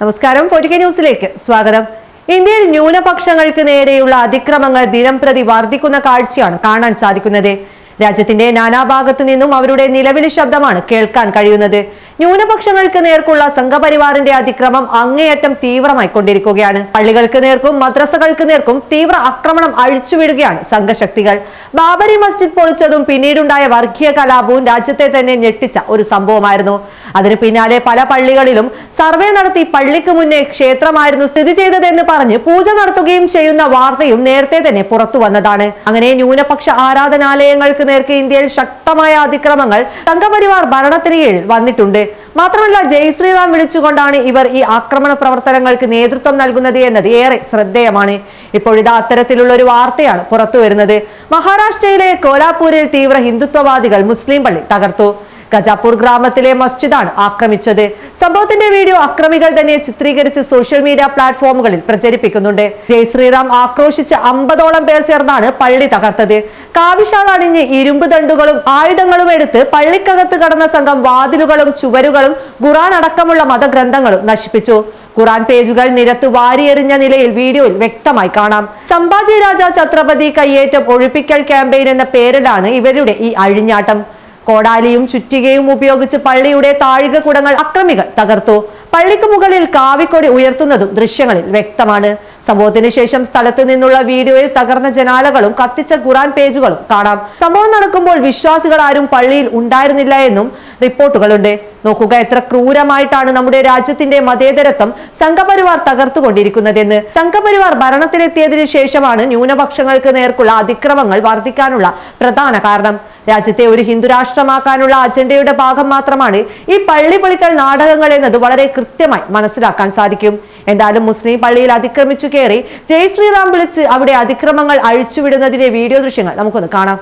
നമസ്കാരം. ഫോർട്ടിക്ക ന്യൂസിലേക്ക് സ്വാഗതം. ഇന്ത്യയിൽ ന്യൂനപക്ഷങ്ങൾക്ക് നേരെയുള്ള അതിക്രമങ്ങൾ ദിനം പ്രതി വർദ്ധിക്കുന്ന കാഴ്ചയാണ് കാണാൻ സാധിക്കുന്നത്. രാജ്യത്തിന്റെ നാനാഭാഗത്തു നിന്നും അവരുടെ നിലവിളി ശബ്ദമാണ് കേൾക്കാൻ കഴിയുന്നത്. ന്യൂനപക്ഷങ്ങൾക്ക് നേർക്കുള്ള സംഘപരിവാറിന്റെ അതിക്രമം അങ്ങേയറ്റം തീവ്രമായി കൊണ്ടിരിക്കുകയാണ് പള്ളികൾക്ക് നേർക്കും മദ്രസകൾക്ക് നേർക്കും തീവ്ര ആക്രമണം അഴിച്ചുവിടുകയാണ് സംഘശക്തികൾ. ബാബരി മസ്ജിദ് പൊളിച്ചതും പിന്നീടുണ്ടായ വർഗീയ കലാപവും രാജ്യത്തെ തന്നെ ഞെട്ടിച്ച ഒരു സംഭവമായിരുന്നു. അതിന് പിന്നാലെ പല പള്ളികളിലും സർവേ നടത്തി പള്ളിക്ക് മുന്നേ ക്ഷേത്രമായിരുന്നു സ്ഥിതി ചെയ്തതെന്ന് പറഞ്ഞ് പൂജ നടത്തുകയും ചെയ്യുന്ന വാർത്തയും നേരത്തെ തന്നെ പുറത്തു വന്നതാണ്. അങ്ങനെ ന്യൂനപക്ഷ ആരാധനാലയങ്ങൾക്ക് നേർക്ക് ഇന്ത്യയിൽ ശക്തമായ അതിക്രമങ്ങൾ സംഘപരിവാർ ഭരണത്തിന് കീഴിൽ വന്നിട്ടുണ്ട്. മാത്രമല്ല ജയ് ശ്രീറാം വിളിച്ചുകൊണ്ടാണ് ഇവർ ഈ ആക്രമണ പ്രവർത്തനങ്ങൾക്ക് നേതൃത്വം നൽകുന്നത് എന്നത് ഏറെ ശ്രദ്ധേയമാണ്. ഇപ്പോഴിതാ അത്തരത്തിലുള്ള ഒരു വാർത്തയാണ് പുറത്തു വരുന്നത് മഹാരാഷ്ട്രയിലെ കോലാപൂരിൽ തീവ്ര ഹിന്ദുത്വവാദികൾ മുസ്ലിം പള്ളി തകർത്തു. ഗജാപൂർ ഗ്രാമത്തിലെ മസ്ജിദാണ് ആക്രമിച്ചത്. സംഭവത്തിന്റെ വീഡിയോ അക്രമികൾ തന്നെ ചിത്രീകരിച്ച് സോഷ്യൽ മീഡിയ പ്ലാറ്റ്ഫോമുകളിൽ പ്രചരിപ്പിക്കുന്നുണ്ട്. ജയ് ശ്രീറാം ആക്രോശിച്ച് അമ്പതോളം പേർ ചേർന്നാണ് പള്ളി തകർത്തത്. കാവിശാൾ അണിഞ്ഞ് ഇരുമ്പ് ദണ്ടുകളും ആയുധങ്ങളും എടുത്ത് പള്ളിക്കകത്ത് കടന്ന സംഘം വാതിലുകളും ചുവരുകളും ഖുറാൻ അടക്കമുള്ള മതഗ്രന്ഥങ്ങളും നശിപ്പിച്ചു. ഖുറാൻ പേജുകൾ നിരത്ത് വാരിയെറിഞ്ഞ നിലയിൽ വീഡിയോയിൽ വ്യക്തമായി കാണാം. സംഭാജി രാജ ഛത്രപതി കയ്യേറ്റം ഒഴിപ്പിക്കൽ ക്യാമ്പയിൻ എന്ന പേരിലാണ് ഇവരുടെ ഈ അഴിഞ്ഞാട്ടം. കോടാലിയും ചുറ്റികയും ഉപയോഗിച്ച് പള്ളിയുടെ താഴിക കുടങ്ങൾ അക്രമികൾ തകർത്തു. പള്ളിക്ക് മുകളിൽ കാവിക്കൊടി ഉയർത്തുന്നതും ദൃശ്യങ്ങളിൽ വ്യക്തമാണ്. സംഭവത്തിന് ശേഷം സ്ഥലത്ത് നിന്നുള്ള വീഡിയോയിൽ തകർന്ന ജനാലകളും കത്തിച്ച ഖുറാൻ പേജുകളും കാണാം. സംഭവം നടക്കുമ്പോൾ വിശ്വാസികൾ ആരും പള്ളിയിൽ ഉണ്ടായിരുന്നില്ല എന്നും റിപ്പോർട്ടുകളുണ്ട്. നോക്കുക എത്ര ക്രൂരമായിട്ടാണ് നമ്മുടെ രാജ്യത്തിന്റെ മതേതരത്വം സംഘപരിവാർ തകർത്തുകൊണ്ടിരിക്കുന്നതെന്ന്. സംഘപരിവാർ ഭരണത്തിലെത്തിയതിനു ശേഷമാണ് ന്യൂനപക്ഷങ്ങൾക്ക് നേർക്കുള്ള അതിക്രമങ്ങൾ വർദ്ധിക്കാനുള്ള പ്രധാന കാരണം. രാജ്യത്തെ ഒരു ഹിന്ദു രാഷ്ട്രമാക്കാനുള്ള അജണ്ടയുടെ ഭാഗം മാത്രമാണ് ഈ പള്ളി പൊളിക്കൽ നാടകങ്ങൾ എന്നത് വളരെ കൃത്യമായി മനസ്സിലാക്കാൻ സാധിക്കും. എന്തായാലും മുസ്ലിം പള്ളിയിൽ അതിക്രമിച്ചു കയറി ജയ് ശ്രീറാം വിളിച്ച് അവിടെ അതിക്രമങ്ങൾ അഴിച്ചുവിടുന്നതിന്റെ വീഡിയോ ദൃശ്യങ്ങൾ നമുക്കൊന്ന് കാണാം.